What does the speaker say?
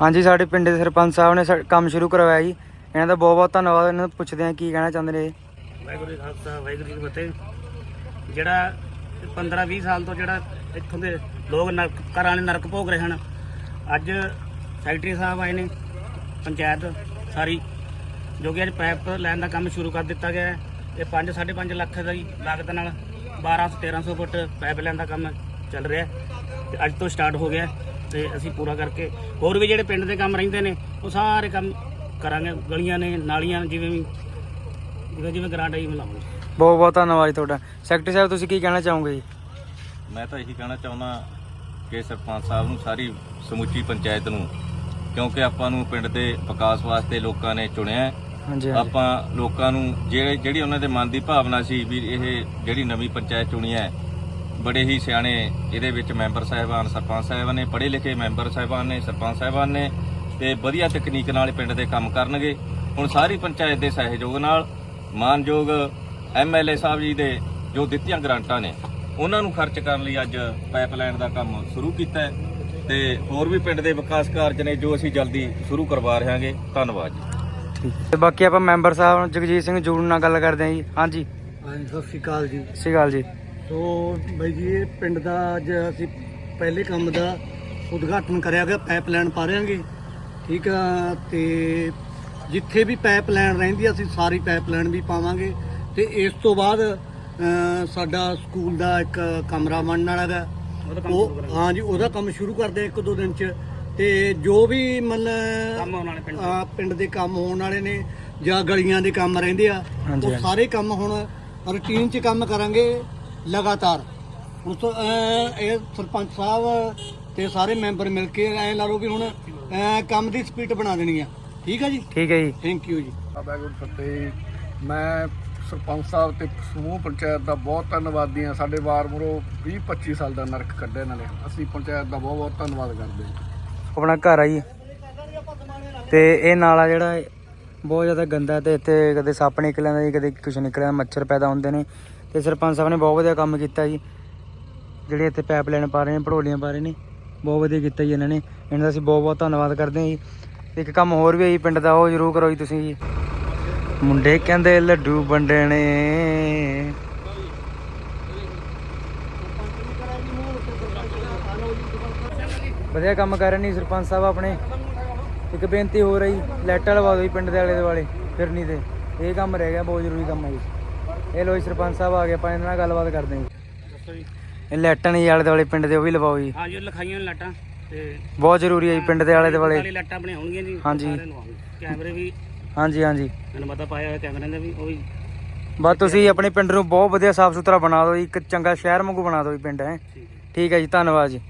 ਹਾਂਜੀ, ਸਾਡੇ ਪਿੰਡ ਦੇ ਸਰਪੰਚ ਸਾਹਿਬ ਨੇ ਸਾ- ਕੰਮ ਸ਼ੁਰੂ ਕਰਵਾਇਆ ਜੀ। ਇਹਨਾਂ ਦਾ ਬਹੁਤ ਬਹੁਤ ਧੰਨਵਾਦ। ਇਹਨਾਂ ਨੂੰ ਪੁੱਛਦੇ ਆ ਕੀ ਕਹਿਣਾ ਚਾਹੁੰਦੇ ਨੇ। ਵਾਹਿਗੁਰੂ ਜੀ ਖਾਲਸਾ, ਵਾਹਿਗੁਰੂ ਜੀ ਫਤਿਹ। ਜਿਹੜਾ 15 20 ਸਾਲ ਤੋਂ ਜਿਹੜਾ ਇੱਥੋਂ ਦੇ ਲੋਕ ਨਰਕ, ਘਰਾਂ ਵਾਲੇ ਨਰਕ ਭੋਗ ਰਹੇ ਹਨ, ਅੱਜ ਸੈਕਟਰੀ ਸਾਹਿਬ ਆਏ ਨੇ, ਪੰਚਾਇਤ ਸਾਰੀ, ਜੋ ਕਿ ਅੱਜ ਪਾਈਪ ਲੈਣ ਦਾ ਕੰਮ ਸ਼ੁਰੂ ਕਰ ਦਿੱਤਾ ਗਿਆ ਹੈ। ਇਹ 5 5.5 ਲੱਖ ਦੀ ਲਾਗਤ ਨਾਲ 1200 1300 ਫੁੱਟ ਪਾਈਪ ਲੈਣ ਦਾ ਕੰਮ ਚੱਲ ਰਿਹਾ ਹੈ। ਤੇ ਅੱਜ ਤੋਂ ਸਟਾਰਟ ਹੋ ਗਿਆ ਤੇ ਅਸੀਂ ਪੂਰਾ ਕਰਕੇ ਹੋਰ ਵੀ ਜਿਹੜੇ ਪਿੰਡ ਦੇ ਕੰਮ ਰਹਿੰਦੇ ਨੇ ਉਹ ਸਾਰੇ ਕੰਮ ਕਰਾਂਗੇ ਗਲੀਆਂ ਨੇ ਨਾਲੀਆਂ ਜਿਵੇਂ ਵੀ ਜਿਵੇਂ ਜਿਵੇਂ ਗ੍ਰਾਂਟ ਆਈ ਮਿਲਾਉਂਗੇ ਬਹੁਤ ਬਹੁਤ ਧੰਨਵਾਦ ਜੀ ਤੁਹਾਡਾ। ਸੈਕਟਰੀ ਸਾਹਿਬ ਤੁਸੀਂ ਕੀ ਕਹਿਣਾ ਚਾਹੋਗੇ ਜੀ? ਮੈਂ ਤਾਂ ਇਹੀ ਕਹਿਣਾ ਚਾਹੁੰਦਾ ਕਿ ਸਰਪੰਚ ਸਾਹਿਬ ਨੂੰ ਸਾਰੀ ਸਮੁੱਚੀ ਪੰਚਾਇਤ ਨੂੰ ਕਿਉਂਕਿ ਆਪਾਂ ਨੂੰ ਪਿੰਡ ਦੇ ਵਿਕਾਸ ਵਾਸਤੇ ਲੋਕਾਂ ਨੇ ਚੁਣਿਆ ਹੈ। ਹਾਂਜੀ ਹਾਂਜੀ। ਆਪਾਂ ਲੋਕਾਂ ਨੂੰ ਜਿਹੜੇ ਜਿਹੜੀ ਉਹਨਾਂ ਦੇ ਮਨ ਦੀ ਭਾਵਨਾ ਸੀ ਵੀ ਇਹ ਜਿਹੜੀ ਨਵੀਂ ਪੰਚਾਇਤ ਚੁਣੀ ਹੈ ਬੜੇ ਹੀ ਸਿਆਣੇ ਇਹਦੇ ਵਿੱਚ ਮੈਂਬਰ ਸਾਹਿਬਾਨ ਸਰਪੰਚ ਸਾਹਿਬਾਨ ਨੇ ਪੜ੍ਹੇ ਲਿਖੇ ਮੈਂਬਰ ਸਾਹਿਬਾਨ ਨੇ ਸਰਪੰਚ ਸਾਹਿਬਾਨ ਨੇ ਤੇ ਵਧੀਆ ਤਕਨੀਕ ਨਾਲ ਪਿੰਡ ਦੇ ਕੰਮ ਕਰਨਗੇ। ਹੁਣ ਸਾਰੀ ਪੰਚਾਇਤ ਦੇ ਸਹਿਯੋਗ ਨਾਲ ਮਾਨਯੋਗ ਐਮਐਲਏ ਸਾਹਿਬ ਜੀ ਦੇ ਜੋ ਦਿੱਤੀਆਂ ਗ੍ਰਾਂਟਾਂ ਨੇ ਉਹਨਾਂ ਨੂੰ ਖਰਚ ਕਰਨ ਲਈ ਅੱਜ ਪਾਈਪਲਾਈਨ ਦਾ ਕੰਮ ਸ਼ੁਰੂ ਕੀਤਾ ਹੈ ਤੇ ਹੋਰ ਵੀ ਪਿੰਡ ਦੇ ਵਿਕਾਸ ਕਾਰਜ ਨੇ ਜੋ ਅਸੀਂ ਜਲਦੀ ਸ਼ੁਰੂ ਕਰਵਾ ਰਹੇ ਹਾਂਗੇ ਧੰਨਵਾਦ ਜੀ। ਤੇ ਬਾਕੀ ਆਪਾਂ ਮੈਂਬਰ ਸਾਹਿਬ ਜਗਜੀਤ ਸਿੰਘ ਜੂੜ ਨਾਲ ਗੱਲ ਕਰਦੇ ਹਾਂ ਜੀ। ਹਾਂਜੀ। ਹਾਂਜੀ ਸਤਿ ਸ਼੍ਰੀ ਅਕਾਲ ਜੀ। ਸਤਿ ਸ਼੍ਰੀ ਅਕਾਲ ਜੀ। ਸੋ ਬਾਈ ਜੀ ਇਹ ਪਿੰਡ ਦਾ ਅੱਜ ਅਸੀਂ ਪਹਿਲੇ ਕੰਮ ਦਾ ਉਦਘਾਟਨ ਕਰਿਆ ਗਿਆ ਪਾਈਪਲਾਈਨ ਪਾ ਰਹੇਗੇ ਠੀਕ ਆ ਤੇ ਜਿੱਥੇ ਵੀ ਪਾਈਪਲਾਈਨ ਰਹਿੰਦੀ ਆ, ਅਸੀਂ ਸਾਰੀ ਪਾਈਪਲਾਈਨ ਵੀ ਪਾਵਾਂਗੇ। ਤੇ ਇਸ ਤੋਂ ਬਾਅਦ ਸਾਡਾ ਸਕੂਲ ਦਾ ਇੱਕ ਕਮਰਾ ਬਣਨ ਵਾਲਾ ਸ਼ੁਰੂ ਉਹ ਹਾਂਜੀ ਉਹਦਾ ਕੰਮ ਸ਼ੁਰੂ ਕਰਦੇ ਇੱਕ ਦੋ ਦਿਨ ਚ। ਤੇ ਜੋ ਵੀ ਕੰਮ ਮਤਲਬ ਵਾਲੇ ਪਿੰਡ ਪਿੰਡ ਦੇ ਕੰਮ ਹੋਣ ਵਾਲੇ ਨੇ ਜਾਂ ਗਲੀਆਂ ਦੇ ਕੰਮ ਰਹਿੰਦੇ ਆ ਉਹ। ਸਾਰੇ ਕੰਮ ਹੁਣ ਰੂਟੀਨ 'ਚ ਕੰਮ ਕਰਾਂਗੇ। ਲਗਾਤਾਰ। ਹੁਣ ਤੋਂ, ਇਹ ਸਰਪੰਚ ਸਾਹਿਬ ਤੇ ਸਾਰੇ ਮੈਂਬਰ ਮਿਲ ਕੇ ਐ ਲਾ ਲਓ ਵੀ ਹੁਣ ਕੰਮ ਦੀ ਸਪੀਡ ਬਣਾ ਦੇਣੀ ਆ। ਠੀਕ ਆ ਜੀ? ਠੀਕ ਹੈ ਜੀ। ਥੈਂਕ ਯੂ ਜੀ। ਵਾਹਿਗੁਰੂ ਫਤਿਹ ਮੈਂ ਸਰਪੰਚ ਸਾਹਿਬ ਤੇ ਸਮੂਹ ਪੰਚਾਇਤ ਦਾ ਬਹੁਤ ਧੰਨਵਾਦੀ ਹਾਂ। ਸਾਡੇ ਵਾਰ ਮੁਰੋ 20 25 ਸਾਲ ਦਾ ਨਰਕ ਕੱਢਿਆ ਇਹਨਾਂ ਨੇ। ਅਸੀਂ ਪੰਚਾਇਤ ਦਾ ਬਹੁਤ ਬਹੁਤ ਧੰਨਵਾਦ ਕਰਦੇ ਹਾਂ। ਆਪਣਾ ਘਰ ਆ ਜੀ। ਤੇ ਇਹ ਨਾਲਾ ਜਿਹੜਾ ਹੈ ਬਹੁਤ ਜ਼ਿਆਦਾ ਗੰਦਾ ਤੇ ਇੱਥੇ ਕਦੇ ਸੱਪ ਨਿਕਲ ਆਉਂਦਾ ਜੀ ਕਦੇ ਕੁਝ ਨਿਕਲ ਆਉਂਦਾ ਮੱਛਰ ਪੈਦਾ ਹੁੰਦੇ ਨੇ। ਤੇ ਸਰਪੰਚ ਸਾਹਿਬ ਨੇ ਬਹੁਤ ਵਧੀਆ ਕੰਮ ਕੀਤਾ ਜੀ। ਜਿਹੜੇ ਇੱਥੇ ਪਾਈਪਲਾਈਨ ਪਾ ਰਹੇ ਨੇ ਪੜੋਲੀਆਂ ਪਾ ਰਹੇ ਨੇ, ਬਹੁਤ ਵਧੀਆ ਕੀਤਾ ਜੀ ਇਹਨਾਂ ਨੇ। ਇਹਨਾਂ ਦਾ ਅਸੀਂ ਬਹੁਤ ਬਹੁਤ ਧੰਨਵਾਦ ਕਰਦੇ ਹਾਂ ਜੀ। ਇੱਕ ਕੰਮ ਹੋਰ ਵੀ ਹੈ ਜੀ, ਪਿੰਡ ਦਾ, ਉਹ ਜ਼ਰੂਰ ਕਰੋ ਜੀ ਤੁਸੀਂ ਜੀ। ਮੁੰਡੇ ਕਹਿੰਦੇ ਲੱਡੂ ਵੰਡਣੇ। ਵਧੀਆ ਕੰਮ ਕਰ ਰਹੇ ਨੇ ਜੀ ਸਰਪੰਚ ਸਾਹਿਬ ਆਪਣੇ। ਇੱਕ ਬੇਨਤੀ ਹੋ ਰਹੀ ਲਾਈਟਾਂ ਲਵਾ ਦਿਓ ਜੀ ਪਿੰਡ ਦੇ ਆਲੇ ਦੁਆਲੇ, ਫਿਰਨੀ ਤੇ। ਇਹ ਕੰਮ ਰਹਿ ਗਿਆ, ਬਹੁਤ ਜ਼ਰੂਰੀ ਕੰਮ ਹੈ ਜੀ। ਇਹ ਲੋ ਜੀ ਸਰਪੰਚ ਸਾਹਿਬ ਆ ਗਏ ਆਪਾਂ ਇਹਨਾਂ ਨਾਲ ਗੱਲਬਾਤ ਕਰਦੇ ਹਾਂ ਜੀ। ਦੱਸੋ ਜੀ। ਇਹ ਲਾਈਟਾਂ ਨੇ ਜੀ ਆਲੇ ਦੁਆਲੇ ਪਿੰਡ ਦੇ ਉਹ ਵੀ ਲਵਾਓ ਜੀ। ਹਾਂ ਜੀ ਉਹ ਲਿਖਾਈਆਂ ਨੇ ਲਾਟਾਂ ਤੇ ਬਹੁਤ ਜ਼ਰੂਰੀ ਹੈ ਜੀ ਪਿੰਡ ਦੇ ਆਲੇ ਦੁਆਲੇ। ਵਾਲੀ ਲਾਟਾਂ ਬਣੀਆਂ ਹੋਣਗੀਆਂ ਜੀ ਹਾਂਜੀ। ਸਾਰਿਆਂ ਨੂੰ ਆਉਣਗੇ। ਕੈਮਰੇ ਵੀ ਹਾਂਜੀ ਹਾਂਜੀ। ਮੈਨੂੰ ਪਤਾ ਪਾਇਆ ਹੋਇਆ ਕੈਮਰਿਆਂ ਦਾ ਵੀ ਉਹ ਵੀ। ਬਸ ਤੁਸੀਂ ਆਪਣੇ ਪਿੰਡ ਨੂੰ ਬਹੁਤ ਵਧੀਆ ਸਾਫ਼ ਸੁਥਰਾ ਬਣਾ ਦਿਓ ਜੀ ਇੱਕ ਚੰਗਾ ਸ਼ਹਿਰ ਵਾਂਗੂ ਬਣਾ ਦਿਓ ਜੀ ਪਿੰਡ ਹੈ। ਠੀਕ ਹੈ। ਠੀਕ ਹੈ ਜੀ ਧੰਨਵਾਦ ਜੀ।